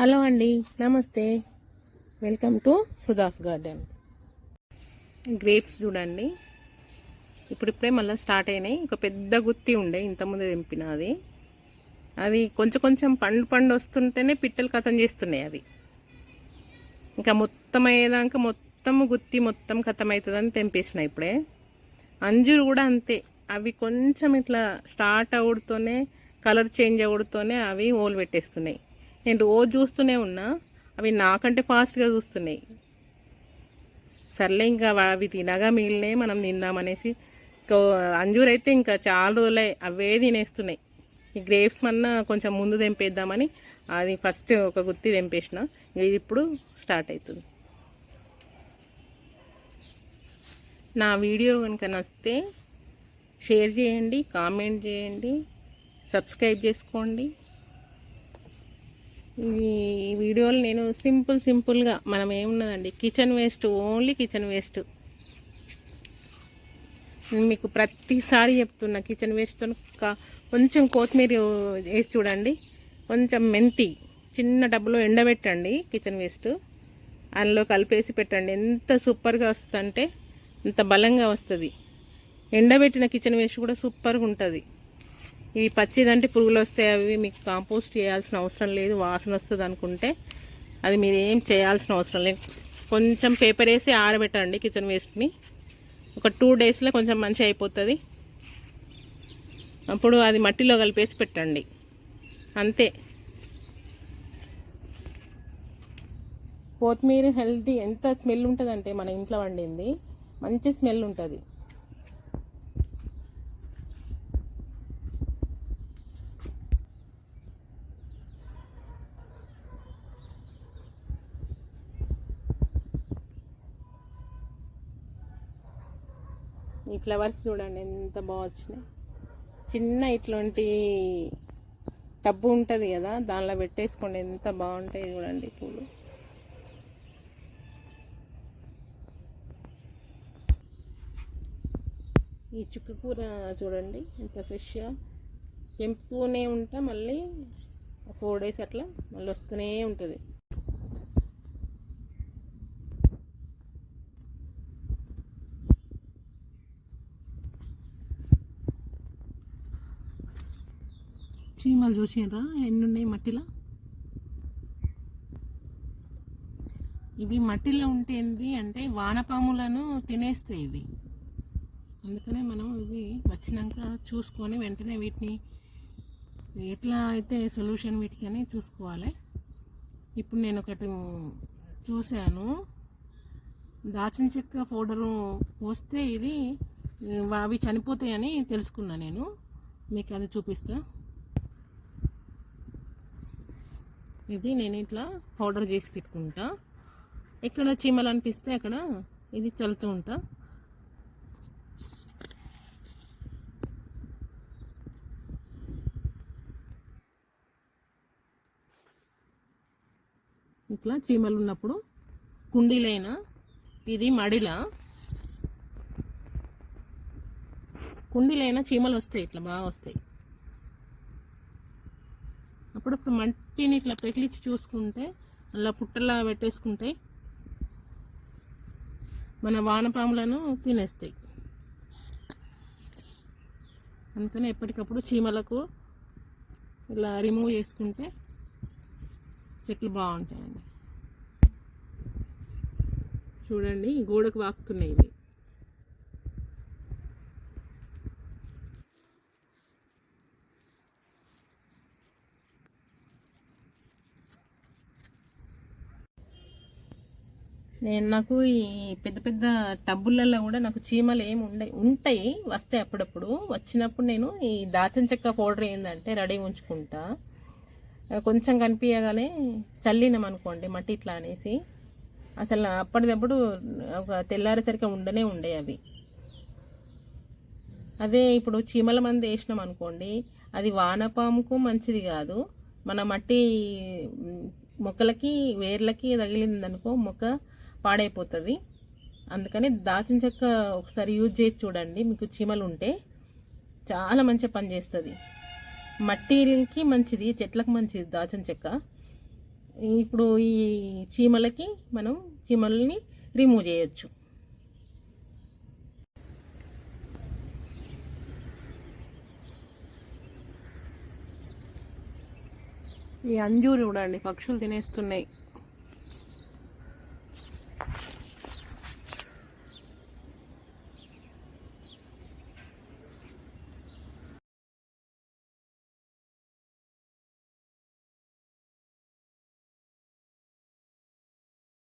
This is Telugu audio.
హలో అండి నమస్తే. Welcome to Sudha's garden. Grapes చూడండి. ఇప్పుడిప్పుడే మళ్ళీ స్టార్ట్ అయినాయి. ఒక పెద్ద గుత్తి ఉండే ఇంతకుముందు తెంపిన అది అది కొంచెం కొంచెం పండు పండు వస్తుంటేనే పిట్టలు కథం చేస్తున్నాయి అవి. ఇంకా మొత్తం అయ్యేదాకా మొత్తం గుత్తి మొత్తం కథం అవుతుందని తెంపేసిన ఇప్పుడే. అంజూరు కూడా అంతే. అవి కొంచెం ఇట్లా స్టార్ట్ అవుడుతోనే కలర్ చేంజ్ అవుడుతోనే అవి ఓలు పెట్టేస్తున్నాయి. నేను రోజు చూస్తూనే ఉన్నా అవి నాకంటే ఫాస్ట్గా చూస్తున్నాయి. సర్లే ఇంకా అవి తినగా మిగిలినాయి మనం తిందామనేసి ఇంకా అయితే ఇంకా చాలా రోజులే అవే తినేస్తున్నాయి. ఈ గ్రేప్స్ మన్నా కొంచెం ముందు తెంపేద్దామని అది ఫస్ట్ ఒక గుత్తి తెంపేసిన. ఇది ఇప్పుడు స్టార్ట్ అవుతుంది నా వీడియో కనుక నచ్చితే షేర్ చేయండి కామెంట్ చేయండి సబ్స్క్రైబ్ చేసుకోండి. ఇవి ఈ వీడియోలు నేను సింపుల్ సింపుల్గా మనం ఏమున్నదండి? Kitchen waste only kitchen waste. నేను మీకు ప్రతిసారి చెప్తున్నా కిచెన్ వేస్ట్తో కొంచెం కొత్తిమీర వేసి చూడండి. కొంచెం మెంతి చిన్న డబ్బులో ఎండబెట్టండి కిచెన్ వేస్ట్. అందులో కలిపేసి పెట్టండి. ఎంత సూపర్గా వస్తుందంటే అంత బలంగా వస్తుంది. ఎండబెట్టిన కిచెన్ వేస్ట్ కూడా సూపర్గా ఉంటుంది. ఇవి పచ్చిదంటే పురుగులు వస్తాయి అవి మీకు కాంపోస్ట్ చేయాల్సిన అవసరం లేదు వాసన వస్తుంది అనుకుంటే అది మీరు ఏం చేయాల్సిన అవసరం లేదు. కొంచెం పేపర్ వేసి ఆరబెట్టండి కిచెన్ వేస్ట్ని ఒక టూ డేస్లో కొంచెం మంచిగా అయిపోతుంది. అప్పుడు అది మట్టిలో కలిపేసి పెట్టండి. అంతే. కొత్తిమీర హెల్తీ ఎంత స్మెల్ ఉంటుందంటే మన ఇంట్లో వండింది మంచి స్మెల్ ఉంటుంది. ఈ ఫ్లవర్స్ చూడండి ఎంత బాగా వచ్చినాయి. చిన్న ఇట్లాంటి టబ్బు ఉంటుంది కదా దానిలో పెట్టేసుకోండి ఎంత బాగుంటాయి చూడండి పూలు. ఈ చుక్క కూర చూడండి ఎంత ఫ్రెష్గా. తెంపుతూనే ఉంటా మళ్ళీ ఫోర్ డేస్ అట్లా మళ్ళీ వస్తూనే ఉంటుంది. చీమలు చూసిండ్రా ఎన్ని ఉన్నాయి మట్టిలో? ఇవి మట్టిలో ఉంటే ఏంటి అంటే వానపాములను తినేస్తాయి ఇవి. అందుకనే మనం ఇవి వచ్చినాక చూసుకొని వెంటనే వీటిని ఎట్లా అయితే సొల్యూషన్ వీటికి అని చూసుకోవాలి. ఇప్పుడు నేను ఒకటి చూశాను. దాచిన చెక్క పౌడరు పోస్తే ఇది అవి చనిపోతాయని తెలుసుకున్నా నేను. మీకు అది చూపిస్తాను ఇది నేను ఇట్లా పౌడర్ చేసి పెట్టుకుంటా. ఎక్కడ చీమలు అనిపిస్తే అక్కడ ఇది చల్లుతూ ఉంటా. ఇట్లా చీమలు ఉన్నప్పుడు కుండీలైనా ఇది మడిల. కుండీలైనా చీమలు వస్తాయి ఇట్లా బాగా వస్తాయి. అప్పుడప్పుడు మట్టిని ఇట్లా పెకిలిచి చూసుకుంటే అలా పుట్టలా పెట్టేసుకుంటాయి మన వానపాములను తినేస్తాయి. అందుకని ఎప్పటికప్పుడు చీమలకు ఇలా రిమూవ్ చేసుకుంటే చెట్లు బాగుంటాయండి. చూడండి గోడకు వాకుతున్నాయి ఇవి. నేను నాకు ఈ పెద్ద పెద్ద టబ్బులలో కూడా నాకు చీమలు ఏమి ఉండే ఉంటాయి వస్తాయి అప్పుడప్పుడు. వచ్చినప్పుడు నేను ఈ దాచిన చెక్క పౌడర్ ఏంటంటే రెడీ ఉంచుకుంటా. కొంచెం కనిపించగానే చల్లినాం అనుకోండి మట్టి ఇట్లా అనేసి. అసలు అప్పటిదప్పుడు ఒక తెల్లారేసరికి ఉండనే ఉండే అవి. అదే ఇప్పుడు చీమల మంది వేసినాం అనుకోండి అది వానపాముకు మంచిది కాదు. మన మట్టి మొక్కలకి వేర్లకి తగిలిందనుకో మొక్క పాడైపోతుంది. అందుకని దాచిన చెక్క ఒకసారి యూజ్ చేసి చూడండి. మీకు చీమలు ఉంటే చాలా మంచిగా పనిచేస్తుంది మట్టికి మంచిది చెట్లకు మంచిది దాచిన చెక్క. ఇప్పుడు ఈ చీమలకి మనం చీమల్ని రిమూవ్ చేయొచ్చు. ఈ అంజూరు చూడండి పక్షులు తినేస్తున్నాయి.